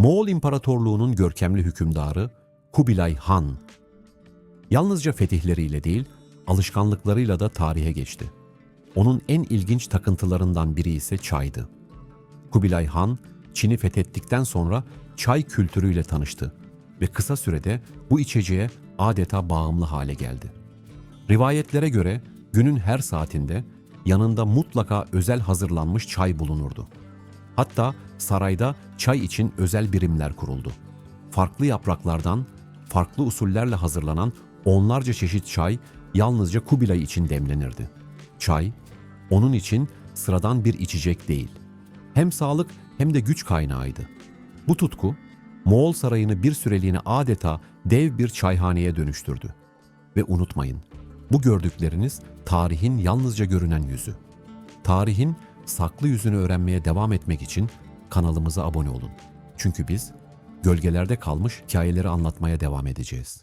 Moğol İmparatorluğu'nun görkemli hükümdarı Kubilay Han. Yalnızca fetihleriyle değil, alışkanlıklarıyla da tarihe geçti. Onun en ilginç takıntılarından biri ise çaydı. Kubilay Han, Çin'i fethettikten sonra çay kültürüyle tanıştı ve kısa sürede bu içeceğe adeta bağımlı hale geldi. Rivayetlere göre günün her saatinde yanında mutlaka özel hazırlanmış çay bulunurdu. Hatta sarayda çay için özel birimler kuruldu. Farklı yapraklardan, farklı usullerle hazırlanan onlarca çeşit çay yalnızca Kubilay için demlenirdi. Çay, onun için sıradan bir içecek değil. Hem sağlık hem de güç kaynağıydı. Bu tutku, Moğol sarayını bir süreliğine adeta dev bir çayhaneye dönüştürdü. Ve unutmayın, bu gördükleriniz tarihin yalnızca görünen yüzü. Tarihin saklı yüzünü öğrenmeye devam etmek için kanalımıza abone olun. Çünkü biz gölgelerde kalmış hikayeleri anlatmaya devam edeceğiz.